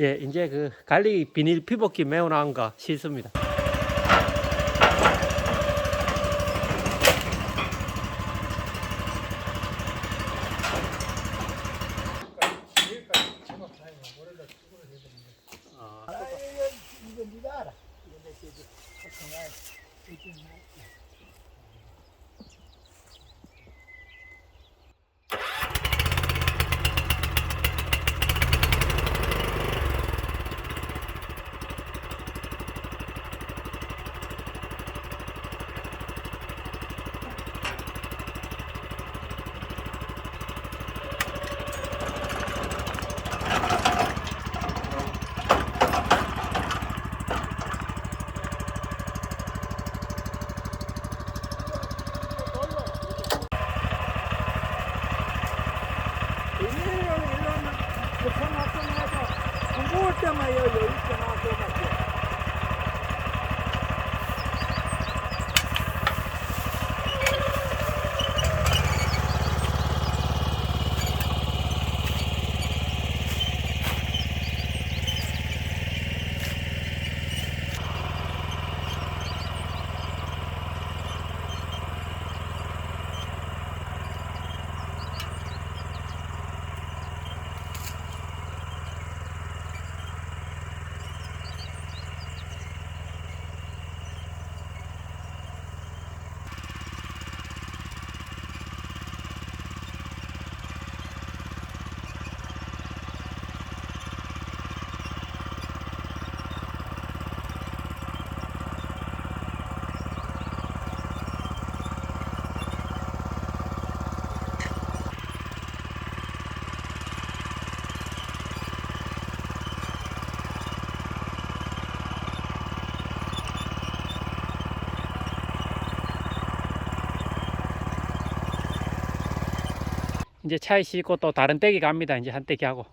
예, 이제 그 갈리 비닐 피복기 거 씻습니다. 이제 차에 싣고 또 다른 떼기 갑니다. 이제 한 떼기 하고.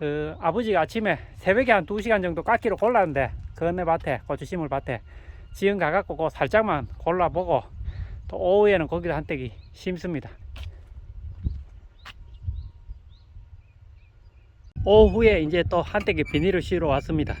그 아버지가 아침에 새벽에 한 2시간 정도 깎기로 골랐는데 그 건네 밭에 고추심을 밭에 지은 가갖고 그 살짝만 골라보고 또 오후에는 거기다 한 떼기 심습니다. 오후에 이제 또한 떼기 비닐을 씌우러 왔습니다.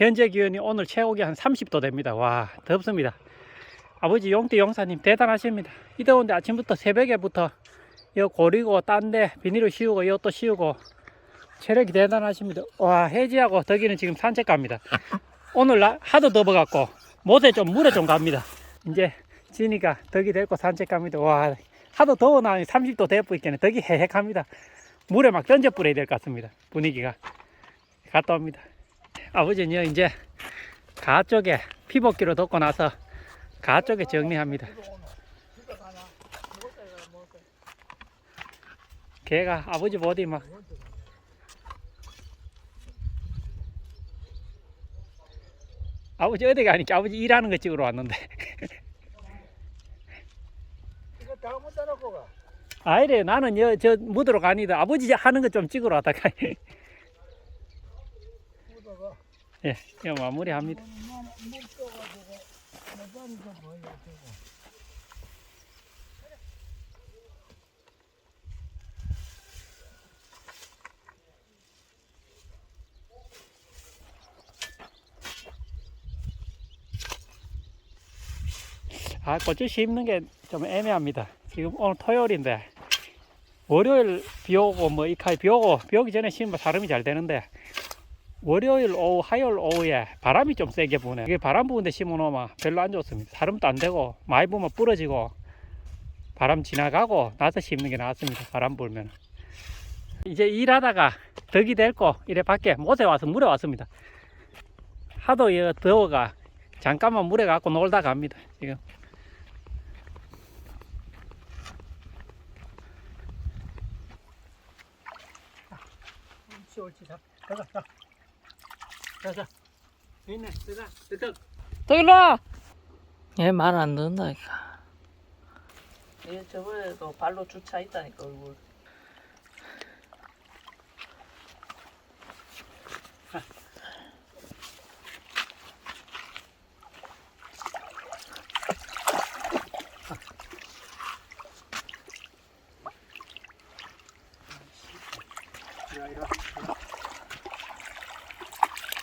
현재 기온이 오늘 최고기 한 30도 됩니다. 와, 덥습니다. 아버지 용띠 용사님 대단하십니다. 이 더운데 아침부터 새벽에부터 여 고리고 딴데 비닐을 씌우고 이것도 씌우고 체력이 대단하십니다. 와, 해지하고 덕이는 지금 산책 갑니다. 오늘 나 하도 더워갖고 못에 좀 물에 좀 갑니다. 이제 지니까 덕이 데리고 산책 갑니다. 와, 하도 더워 나니 30도 대포 있겠네. 덕이 헤헷합니다. 물에 막 던져 뿌려야 될 것 같습니다. 분위기가. 갔다 옵니다. 아버지는요 이제 가 쪽에 피복기로 덮고 나서 가 쪽에 정리합니다. 걔가 아버지 어디 막 아버지 어디 가니까 아버지 일하는 거 찍으러 왔는데 이거 다 못다 놓고 가. 아이래 나는 여, 저 무드로 가니다 아버지 하는 거 좀 찍으러 왔다가 예, 이거 마무리합니다. 아, 고추 심는 게 좀 애매합니다. 지금 오늘 토요일인데, 월요일 비 오고, 뭐, 이칼 비 오고, 비 오기 전에 심으면 사름이 잘 되는데, 월요일 오후, 화요일 오후에 바람이 좀 세게 부네. 이게 바람 부는데 심어 놓으면 별로 안 좋습니다. 사름도 안 되고, 많이 부면 부러지고, 바람 지나가고, 나서 심는 게 낫습니다. 바람 불면. 이제 일하다가 덕이 될거 이래 밖에 못에 와서 물에 왔습니다. 하도 이 더워가 잠깐만 물에 갖고 놀다 갑니다. 지금. 옳지 옳지 자 가자 자 자자 있네 들어가 들어 또 일로 와! 얘말 안 듣는다니까. 얘 저번에도 발로 주차 있다니까, 얼굴. 이리 와 이리 와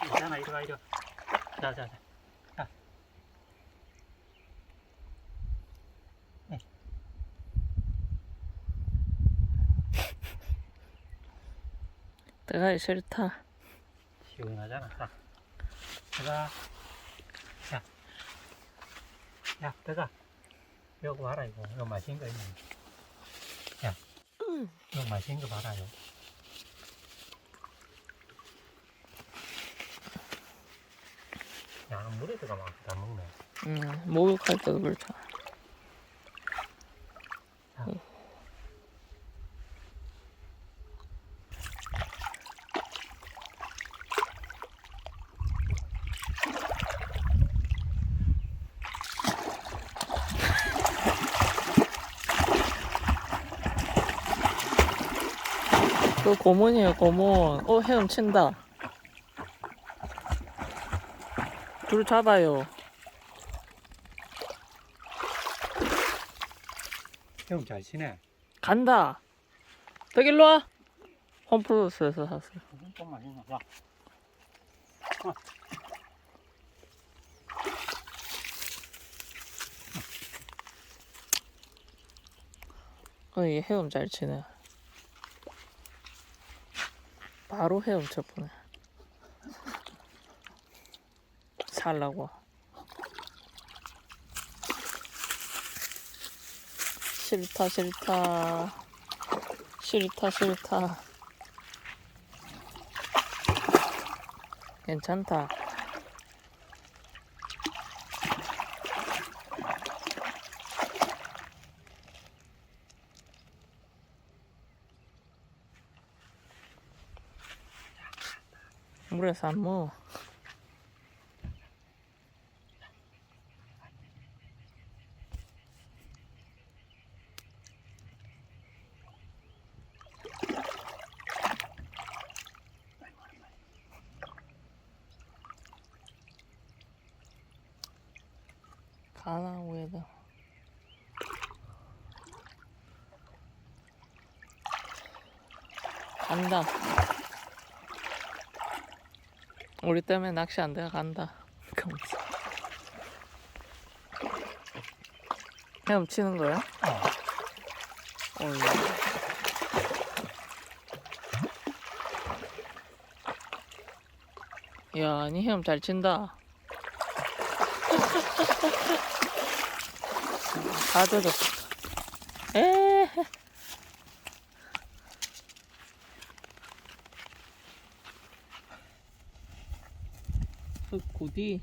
괜찮아 와 자자자. 자. 내가 싫다. 시원하잖아. 자 들어가. 야, 야 들어가. 이거 봐라 이거. 이거 맛있는 거 있네. 야 이거 맛있는 거 봐라 이거 야 물에 들어가 막다 먹네 응, 목욕할 때도 그렇잖아. 그 고문이에요, 고문. 어, 헤엄친다. 줄 잡아요. 형잘 치네 간다. 백일로 와. 홈플러스에서 샀어요. 좀 맛있나 야 어, 얘 헤엄 잘 치네. 바로 헤엄 쳐보네. 살라고. 싫다, 싫다. 싫다, 싫다. 괜찮다. 물에서 안 먹어. 위에다. 간다. 우리 때문에 낚시 안돼 간다. 헤엄치는 거야? 어. 어이. 야, 아니 헤엄 잘 친다. 다 젖었어. 에. 그 고디.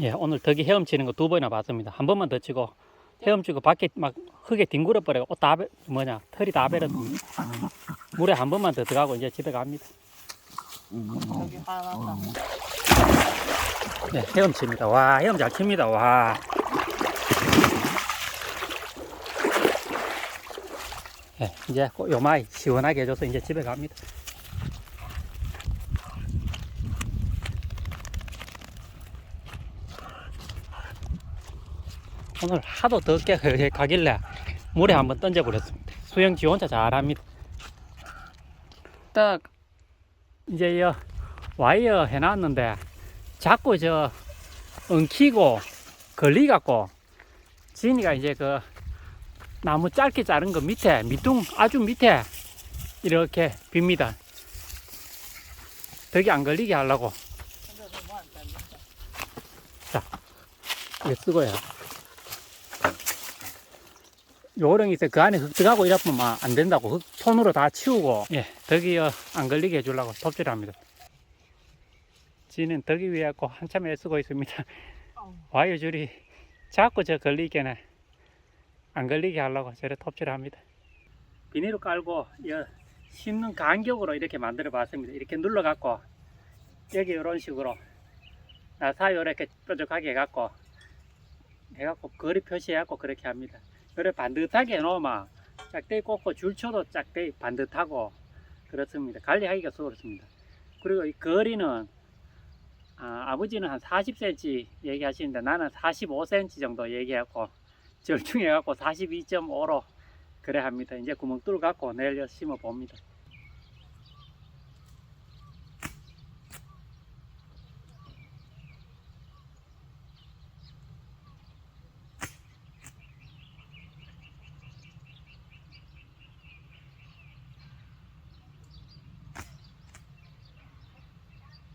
예, 오늘 덕이 헤엄치는 거 두 번이나 봤습니다. 한 번만 더 치고 헤엄치고 밖에 막 흙에 뒹굴어 버려. 옷다 베- 뭐냐 털이 다 베렸. 물에 한 번만 더 들어가고 이제 집에 갑니다. 여기 하나다. 네, 헤엄칩니다. 와, 헤엄 잘 칩니다. 와. 네, 이제 요마이 시원하게 해줘서 이제 집에 갑니다. 오늘 하도 덥게 가길래 물에 한번 던져버렸습니다. 수영 지원자 잘합니다. 딱 이제 이 와이어 해놨는데 자꾸 저 엉키고 걸리갖고 지니가 이제 그 나무 짧게 자른 거 밑에 밑둥 아주 밑에 이렇게 빕니다. 덕이 안 걸리게 하려고 이거 쓰고요. 요령이 있어요. 그 안에 흙 들어가고 이러면 안 된다고 흙 손으로 다 치우고 예 덕이 어, 안 걸리게 해주려고 톱질합니다. 지는 덕이 위에 갖고 한참 애쓰고 있습니다. 와이어 줄이 자꾸 저 걸리게는 안 걸리게 하려고 저래 톱질합니다. 비닐을 깔고 여 심는 간격으로 이렇게 만들어 봤습니다. 이렇게 눌러 갖고 여기 이런 식으로 나사요 이렇게 뾰족하게 해갖고 해갖고 거리 표시해갖고 그렇게 합니다. 그래 반듯하게 해놓으면 짝대기 꽂고 줄쳐도 짝대기 반듯하고 그렇습니다. 관리하기가 수월습니다. 그리고 이 거리는 아, 버지는한 40cm 얘기하시는데 나는 45cm 정도 얘기하고 절충해 갖고 42.5로 그래 합니다. 이제 구멍 뚫어 갖고 내일 심어 봅니다.